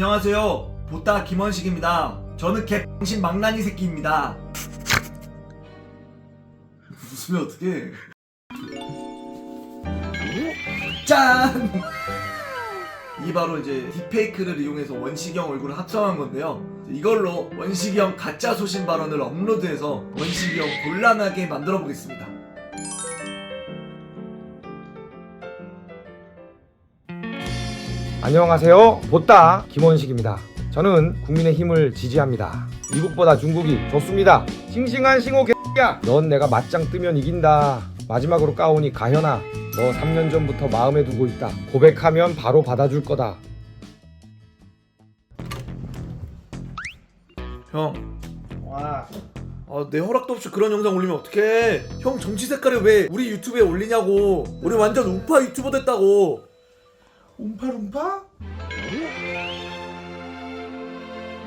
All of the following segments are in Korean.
안녕하세요. 보따 김원식입니다. 저는 개신 망나니 새끼입니다. 웃으면 어떡해. 짠! 이 바로 이제 딥페이크를 이용해서 형 얼굴을 합성한 건데요. 이걸로 형 가짜 소신 발언을 업로드해서 형 곤란하게 만들어 보겠습니다. 안녕하세요. 보따 김원식입니다. 저는 국민의힘을 지지합니다. 미국보다 중국이 좋습니다. 싱싱한 싱호 개야. 넌 내가 맞짱 뜨면 이긴다. 마지막으로 까오니 가현아. 너 3년 전부터 마음에 두고 있다. 고백하면 바로 받아줄 거다. 형, 와. 아, 내 허락도 없이 그런 영상 올리면 어떡해? 형 정치 색깔을 왜 우리 유튜브에 올리냐고. 우리 완전 우파 유튜버 됐다고. 움파룸파?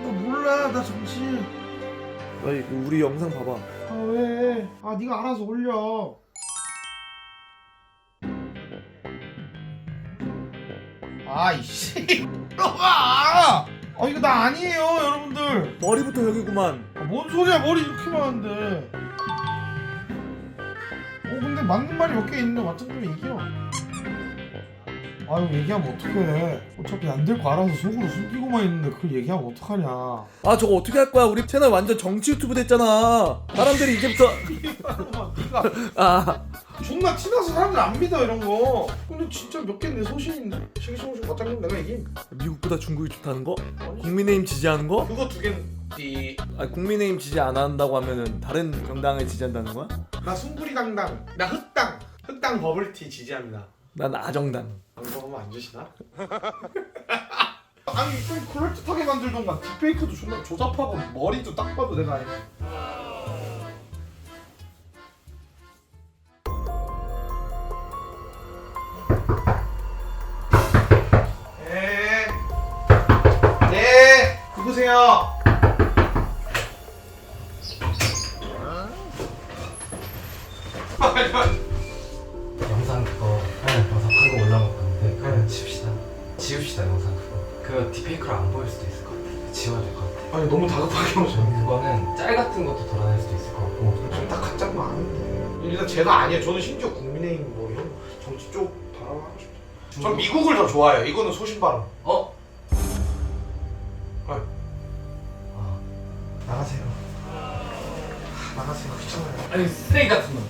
나 몰라. 나 정치 아이, 그 우리 영상 봐봐. 아 왜? 아 네가 알아서 올려. 아이씨. 아 이거 나 아니에요 여러분들. 머리부터 여기구만. 아, 뭔 소리야 머리 이렇게 많은데. 어 근데 맞는 말이 몇 개 있는데 맞짱 뜨면 이겨 아유 얘기하면 어떡해 어차피 안될거 알아서 속으로 숨기고만 있는데 그걸 얘기하면 어떡하냐 아, 저거 어떻게 할 거야? 우리 채널 완전 정치 유튜브 됐잖아. 사람들이 이제부터 네가 아, 존나 티나서 사람들 안 믿어 이런 거 근데 진짜 몇 개 내 소신인데 싱싱싱 맞짱 뜨면 내가 이김 미국보다 중국이 좋다는 거? 국민의힘 지지하는 거? 그거 두 개띠 아, 국민의힘 지지 안 한다고 하면은 다른 정당을 지지한다는 거야? 나 숭구리 당당 나 흑당 흑당 버블티 지지합니다 난 아정당. 방송하면 안 주시나? 아니 좀 그럴듯하게 만들던가 딥페이크도 존나 조잡하고 머리도 딱 봐도 내가 아니 네. 네. 누구세요? 지웁시다 영상 그거 그 딥페이크로 안 보일 수도 있을 것 같아 지워야 될 것 같아 아니 너무 다급하게 오죠. 그거는 짤 같은 것도 돌아다닐 수도 있을 것 같고 좀다 가짜인 거 아는데. 일단 제가 아니에요. 저는 심지어 국민의힘 뭐 이런 정치 쪽 바라고 싶죠. 전 미국을 더 좋아해요. 이거는 소신 발언. 어? 아. 아, 나가세요. 나가세요. 귀찮아요. 아니 쓰레기 같은 놈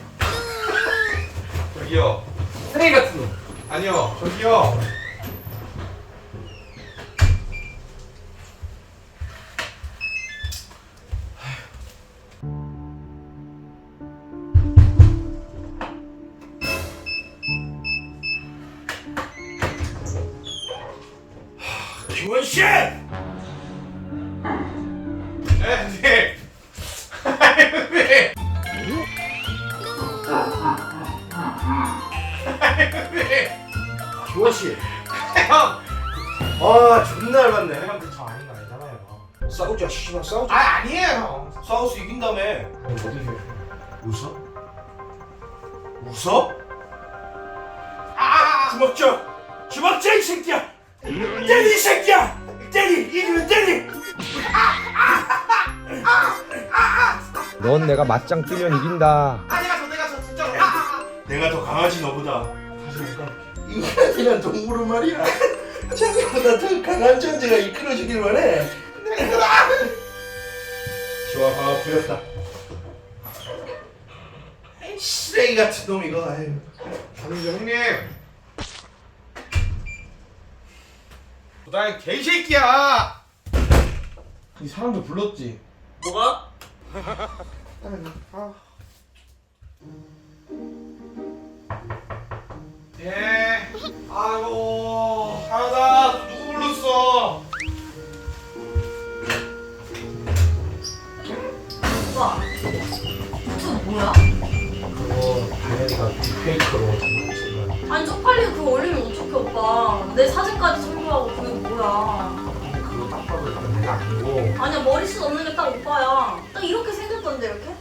저기요. 쓰레기 같은 놈 아니요. 저기요. 김원 씨! 네, 네. 네. 네. 기원씨 형! 아 존나 얇았네 형, 그저 아닌 거 아니잖아요. 싸우자 씨발 싸우자 아, 아니에요, 형. 싸우수 이긴다며 아니, 어디 계세요? 웃어? 웃어? 아! 주먹져 주먹져 이 새끼야 때리 이 새끼야 때리 이기면 때리 넌 내가 맞짱 뜨면 이긴다. 아, 내가 저, 내가 저, 진짜로. 아, 아, 내가 더 강하지 너보다 아. 인간이란 동물은 말이야 자기보다 더 강한 존재가 이끌어주길 바래 좋아 아 부렸다 쓰레기 같은 놈 이거 아유. 아니, 형님. 너이 개새끼야! 이 사람들 불렀지? 뭐가? 아. 예. 아이고. 하다 누구 불렀어? 오빠, 저 뭐야? 그거 당연히가 장난치면 아니 쪽팔리고 그거 올리면 어떡해 오빠 내 사진까지 첨부하고 그게 뭐야 그거 딱 봐도 일단 내가 아니고. 아니야 머리숱 없는 게 딱 오빠야. 딱 이렇게 생겼던데 이렇게?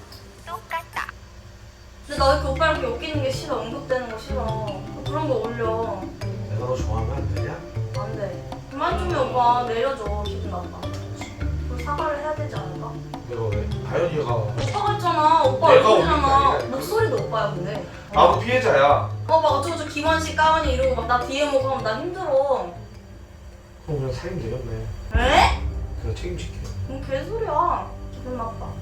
똑같다. 근데 나 이렇게 오빠 이렇게 엮이는 게 싫어? 응급되는 거 싫어. 그런 거 올려. 내가 너 좋아하면 안 되냐? 안 돼. 그만 좀 해 오빠. 내려줘. 기분 나빠. 사과를 해야 되지 않을까? 내가 왜? 다현이가 오빠가 있잖아. 오빠 내가 얼굴이잖아. 어딘지 알아. 목소리도 오빠야 근데. 나도 피해자야. 어, 막 어쩌고저 김원식 까만이 이러고 막나 DM 오고 하면 나 힘들어 그럼 그냥 살면 되겠네. 에? 그냥 책임질게. 뭔 개소리야 기분 나빠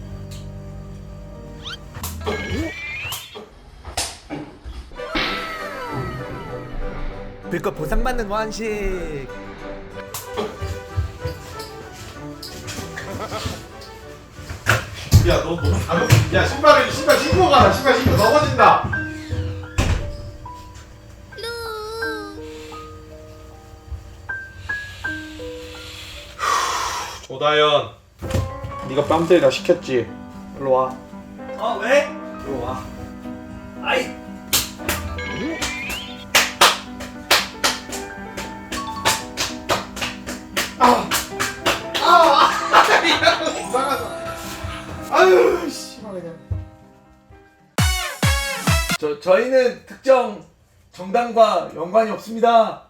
불꽃 보상받는 원식 야, 너 너무 가볍. 야, 신발을 신발 신고 가라. 신발 신고 넘어진다. 조다현, 네가 뺨 때리다 시켰지. 일로 와. 어 왜? 일로 와. 아이 이상하다. 아유, 씨발 그냥. 저, 저희는 특정 정당과 연관이 없습니다